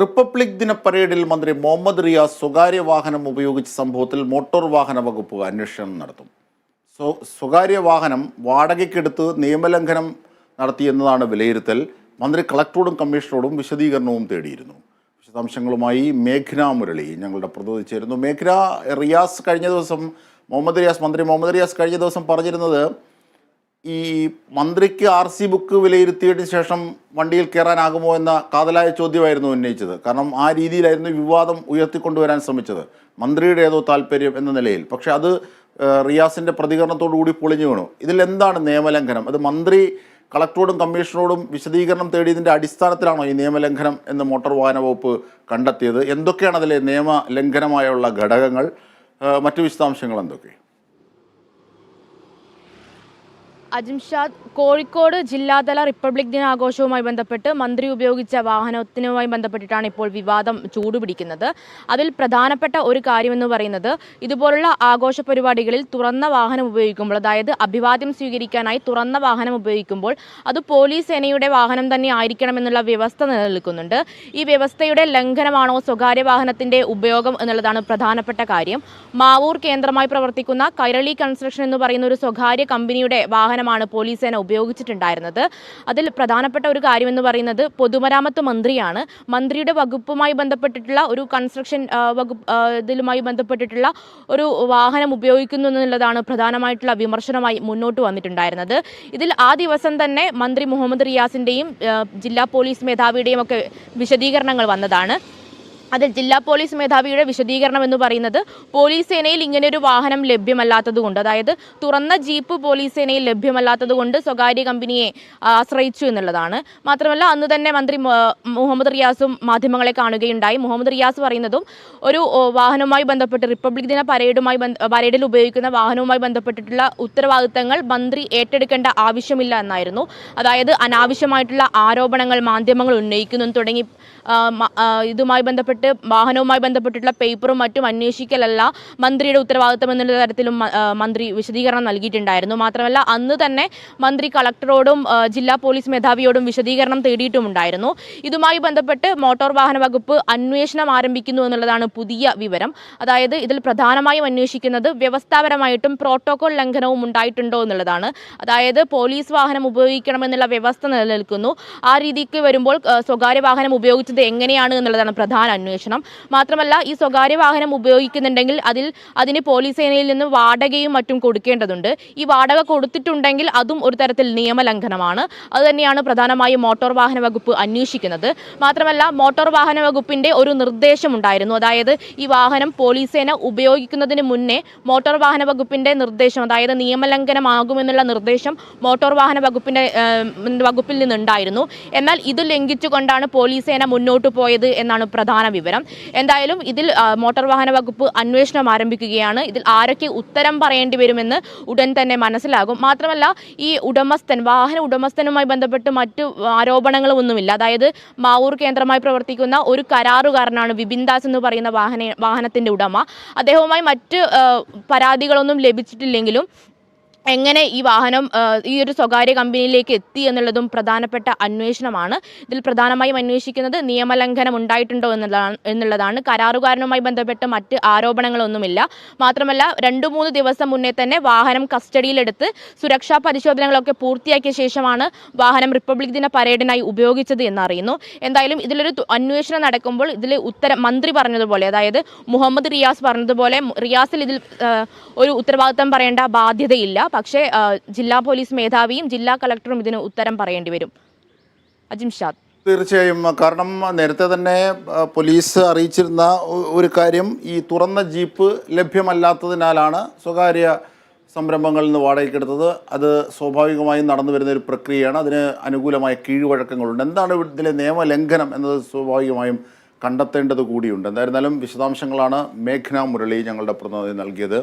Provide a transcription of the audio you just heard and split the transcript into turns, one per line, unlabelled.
Republic ദിന പരേഡിൽ മന്ത്രി മുഹമ്മദ് റിയാസ് സ്വകാര്യ വാഹനം ഉപയോഗിച്ച സംഭവത്തിൽ മോട്ടോർ വാഹന വകുപ്പ് അന്വേഷണം നടത്തും. സ്വ സ്വകാര്യ വാഹനം വാടകയ്ക്കെടുത്ത് നിയമലംഘനം നടത്തിയെന്നതാണ് വിലയിരുത്തൽ. മന്ത്രി കളക്ടറോടും കമ്മീഷണറോടും വിശദീകരണവും തേടിയിരുന്നു. വിശദാംശങ്ങളുമായി മേഘ്ന മുരളി ഞങ്ങളുടെ പ്രതിനിധി ചേരുന്നു. മേഘ്ന റിയാസ് കഴിഞ്ഞ ദിവസം മുഹമ്മദ് റിയാസ് മന്ത്രി മുഹമ്മദ് റിയാസ് കഴിഞ്ഞ ദിവസം പറഞ്ഞിരുന്നത് ഈ മന്ത്രിക്ക് ആർ സി ബുക്ക് വിലയിരുത്തിയതിന് ശേഷം വണ്ടിയിൽ കയറാനാകുമോ എന്ന കാതലായ ചോദ്യമായിരുന്നു ഉന്നയിച്ചത്. കാരണം ആ രീതിയിലായിരുന്നു വിവാദം ഉയർത്തിക്കൊണ്ടുവരാൻ ശ്രമിച്ചത്. മന്ത്രിയുടെ ഏതോ താല്പര്യം എന്ന നിലയിൽ. പക്ഷെ അത് റിയാസിന്റെ റിയാസിന്റെ പ്രതികരണത്തോടു കൂടി പൊളിഞ്ഞു വീണു. ഇതിൽ എന്താണ് നിയമലംഘനം? അത് മന്ത്രി കളക്ടറോടും കമ്മീഷണറോടും വിശദീകരണം തേടിയതിന്റെ അടിസ്ഥാനത്തിലാണോ ഈ നിയമലംഘനം എന്ന് മോട്ടോർ വാഹന വകുപ്പ് കണ്ടെത്തിയത്? എന്തൊക്കെയാണ് അതിലെ നിയമ ലംഘനമായുള്ള ഘടകങ്ങൾ മറ്റു വിശദാംശങ്ങൾ എന്തൊക്കെ?
അജിംഷാദ് കോഴിക്കോട് ജില്ലാതല റിപ്പബ്ലിക് ദിനാഘോഷവുമായി ബന്ധപ്പെട്ട് മന്ത്രി ഉപയോഗിച്ച വാഹനത്തിനുമായി ബന്ധപ്പെട്ടിട്ടാണ് ഇപ്പോൾ വിവാദം ചൂടുപിടിക്കുന്നത്. അതിൽ പ്രധാനപ്പെട്ട ഒരു കാര്യമെന്ന് പറയുന്നത് ഇതുപോലുള്ള ആഘോഷ പരിപാടികളിൽ തുറന്ന വാഹനം ഉപയോഗിക്കുമ്പോൾ അതായത് അഭിവാദ്യം സ്വീകരിക്കാനായി തുറന്ന വാഹനം ഉപയോഗിക്കുമ്പോൾ അത് പോലീസ് സേനയുടെ വാഹനം തന്നെ ആയിരിക്കണമെന്നുള്ള വ്യവസ്ഥ നിലനിൽക്കുന്നുണ്ട്. ഈ വ്യവസ്ഥയുടെ ലംഘനമാണോ സ്വകാര്യ വാഹനത്തിന്റെ ഉപയോഗം എന്നുള്ളതാണ് പ്രധാനപ്പെട്ട കാര്യം. മാവൂർ കേന്ദ്രമായി പ്രവർത്തിക്കുന്ന കൈരളി കൺസ്ട്രക്ഷൻ എന്ന് പറയുന്ന ഒരു സ്വകാര്യ കമ്പനിയുടെ വാഹനമാണ് പോലീസ് സേന ഉപയോഗിച്ചിട്ടുണ്ടായിരുന്നത്. അതിൽ പ്രധാനപ്പെട്ട ഒരു കാര്യം എന്ന് പറയുന്നത് പൊതുമരാമത്ത് മന്ത്രിയാണ്. മന്ത്രിയുടെ വകുപ്പുമായി ബന്ധപ്പെട്ടിട്ടുള്ള ഒരു കൺസ്ട്രക്ഷൻ വകുപ്പ് ഇതിലുമായി ബന്ധപ്പെട്ടിട്ടുള്ള ഒരു വാഹനം ഉപയോഗിക്കുന്നു എന്നുള്ളതാണ് പ്രധാനമായിട്ടുള്ള വിമർശനമായി മുന്നോട്ട് വന്നിട്ടുണ്ടായിരുന്നത്. ഇതിൽ ആ ദിവസം തന്നെ മന്ത്രി മുഹമ്മദ് റിയാസിന്റെയും ജില്ലാ പോലീസ് മേധാവിയുടെയും ഒക്കെ വിശദീകരണങ്ങൾ വന്നതാണ്. അതിൽ ജില്ലാ പോലീസ് മേധാവിയുടെ വിശദീകരണം എന്ന് പറയുന്നത് പോലീസ് സേനയിൽ ഇങ്ങനെ ഒരു വാഹനം ലഭ്യമല്ലാത്തതുകൊണ്ട് അതായത് തുറന്ന ജീപ്പ് പോലീസ് സേനയിൽ ലഭ്യമല്ലാത്തതുകൊണ്ട് സ്വകാര്യ കമ്പനിയെ ആശ്രയിച്ചു എന്നുള്ളതാണ്. മാത്രമല്ല അന്ന് തന്നെ മന്ത്രി മുഹമ്മദ് റിയാസും മാധ്യമങ്ങളെ കാണുകയുണ്ടായി. മുഹമ്മദ് റിയാസ് പറയുന്നതും ഒരു വാഹനവുമായി ബന്ധപ്പെട്ട് റിപ്പബ്ലിക് ദിന പരേഡുമായി പരേഡിൽ ഉപയോഗിക്കുന്ന വാഹനവുമായി ബന്ധപ്പെട്ടിട്ടുള്ള ഉത്തരവാദിത്തങ്ങൾ മന്ത്രി ഏറ്റെടുക്കേണ്ട ആവശ്യമില്ല എന്നായിരുന്നു. അതായത് അനാവശ്യമായിട്ടുള്ള ആരോപണങ്ങൾ മാധ്യമങ്ങൾ ഉന്നയിക്കുന്നു തുടങ്ങി ഇതുമായി ബന്ധപ്പെട്ട് വാഹനവുമായി ബന്ധപ്പെട്ടിട്ടുള്ള പേപ്പറും മറ്റും അന്വേഷിക്കലല്ല മന്ത്രിയുടെ ഉത്തരവാദിത്തം എന്നുള്ള തരത്തിലും മന്ത്രി വിശദീകരണം നൽകിയിട്ടുണ്ടായിരുന്നു. മാത്രമല്ല അന്ന് തന്നെ മന്ത്രി കളക്ടറോടും ജില്ലാ പോലീസ് മേധാവിയോടും വിശദീകരണം തേടിയിട്ടുമുണ്ടായിരുന്നു. ഇതുമായി ബന്ധപ്പെട്ട് മോട്ടോർ വാഹന വകുപ്പ് അന്വേഷണം ആരംഭിക്കുന്നു എന്നുള്ളതാണ് പുതിയ വിവരം. അതായത് ഇതിൽ പ്രധാനമായും അന്വേഷിക്കുന്നത് വ്യവസ്ഥാപരമായിട്ടും പ്രോട്ടോകോൾ ലംഘനവും ഉണ്ടായിട്ടുണ്ടോ എന്നുള്ളതാണ്. അതായത് പോലീസ് വാഹനം ഉപയോഗിക്കണമെന്നുള്ള വ്യവസ്ഥ നിലനിൽക്കുന്നു. ആ രീതിക്ക് വരുമ്പോൾ സ്വകാര്യ വാഹനം ഉപയോഗിച്ചത് എങ്ങനെയാണ് എന്നുള്ളതാണ് പ്രധാന അന്വേഷണം. മാത്രമല്ല ഈ സ്വകാര്യ വാഹനം ഉപയോഗിക്കുന്നുണ്ടെങ്കിൽ അതിൽ അതിന് പോലീസ് സേനയിൽ നിന്ന് വാടകയും മറ്റും കൊടുക്കേണ്ടതുണ്ട്. ഈ വാടക കൊടുത്തിട്ടുണ്ടെങ്കിൽ അതും ഒരു തരത്തിൽ നിയമലംഘനമാണ്. അതുതന്നെയാണ് പ്രധാനമായും മോട്ടോർ വാഹന വകുപ്പ് അന്വേഷിക്കുന്നത്. മാത്രമല്ല മോട്ടോർ വാഹന വകുപ്പിന്റെ ഒരു നിർദ്ദേശം ഉണ്ടായിരുന്നു അതായത് ഈ വാഹനം പോലീസ് സേന ഉപയോഗിക്കുന്നതിന് മുന്നേ മോട്ടോർ വാഹന വകുപ്പിന്റെ നിർദ്ദേശം അതായത് നിയമലംഘനമാകുമെന്നുള്ള നിർദ്ദേശം മോട്ടോർ വാഹന വകുപ്പിന്റെ വകുപ്പിൽ നിന്നുണ്ടായിരുന്നു. എന്നാൽ ഇത് ലംഘിച്ചുകൊണ്ടാണ് പോലീസ് സേന മുന്നോട്ട് പോയത് എന്നാണ് പ്രധാന വിവരം. എന്തായാലും ഇതിൽ മോട്ടോർ വാഹന വകുപ്പ് അന്വേഷണം ആരംഭിക്കുകയാണ്. ഇതിൽ ആരൊക്കെ ഉത്തരം പറയേണ്ടി വരുമെന്ന് ഉടൻ തന്നെ മനസ്സിലാകും. മാത്രമല്ല ഈ ഉടമസ്ഥൻ വാഹന ഉടമസ്ഥനുമായി ബന്ധപ്പെട്ട് മറ്റു ആരോപണങ്ങളും ഒന്നുമില്ല. അതായത് മാവൂർ കേന്ദ്രമായി പ്രവർത്തിക്കുന്ന ഒരു കരാറുകാരനാണ് വിപിൻ ദാസ് എന്ന് പറയുന്ന വാഹന വാഹനത്തിന്റെ ഉടമ. അദ്ദേഹവുമായി മറ്റ് പരാതികളൊന്നും ലഭിച്ചിട്ടില്ലെങ്കിലും എങ്ങനെ ഈ വാഹനം ഈ ഒരു സ്വകാര്യ കമ്പനിയിലേക്ക് എത്തി എന്നുള്ളതും പ്രധാനപ്പെട്ട അന്വേഷണമാണ്. ഇതിൽ പ്രധാനമായും അന്വേഷിക്കുന്നത് നിയമലംഘനം ഉണ്ടായിട്ടുണ്ടോ എന്നുള്ളതാണ് എന്നുള്ളതാണ്. കരാറുകാരനുമായി ബന്ധപ്പെട്ട് മറ്റ് ആരോപണങ്ങളൊന്നുമില്ല. മാത്രമല്ല രണ്ടു മൂന്ന് ദിവസം മുന്നേ തന്നെ വാഹനം കസ്റ്റഡിയിലെടുത്ത് സുരക്ഷാ പരിശോധനകളൊക്കെ പൂർത്തിയാക്കിയ ശേഷമാണ് വാഹനം റിപ്പബ്ലിക് ദിന പരേഡിനായി ഉപയോഗിച്ചത് എന്നറിയുന്നു. എന്തായാലും ഇതിലൊരു അന്വേഷണം നടക്കുമ്പോൾ ഇതിൽ ഉത്തരം മന്ത്രി പറഞ്ഞതുപോലെ അതായത് മുഹമ്മദ് റിയാസ് പറഞ്ഞതുപോലെ റിയാസിൽ ഇതിൽ ഒരു ഉത്തരവാദിത്തം പറയേണ്ട ബാധ്യതയില്ല. പക്ഷേ ജില്ലാ പോലീസ് മേധാവിയും ജില്ലാ കളക്ടറും ഇതിന് ഉത്തരം പറയേണ്ടി വരും. അജിംഷാദ്
തീർച്ചയായും കാരണം നേരത്തെ തന്നെ പോലീസ് അറിയിച്ചിരുന്ന ഒരു കാര്യം ഈ തുറന്ന ജീപ്പ് ലഭ്യമല്ലാത്തതിനാലാണ് സ്വകാര്യ സംരംഭങ്ങളിൽ നിന്ന് വാടകയ്ക്കെടുത്തത് അത് സ്വാഭാവികമായും നടന്നു വരുന്ന ഒരു പ്രക്രിയയാണ്. അതിന് അനുകൂലമായ കീഴ്വഴക്കങ്ങളുണ്ട്. എന്താണ് ഇതിലെ നിയമലംഘനം എന്നത് സ്വാഭാവികമായും കണ്ടെത്തേണ്ടത് കൂടിയുണ്ട്. എന്തായിരുന്നാലും വിശദാംശങ്ങളാണ് മേഘ്ന മുരളി ഞങ്ങളുടെ പ്രതിനിധി നൽകിയത്.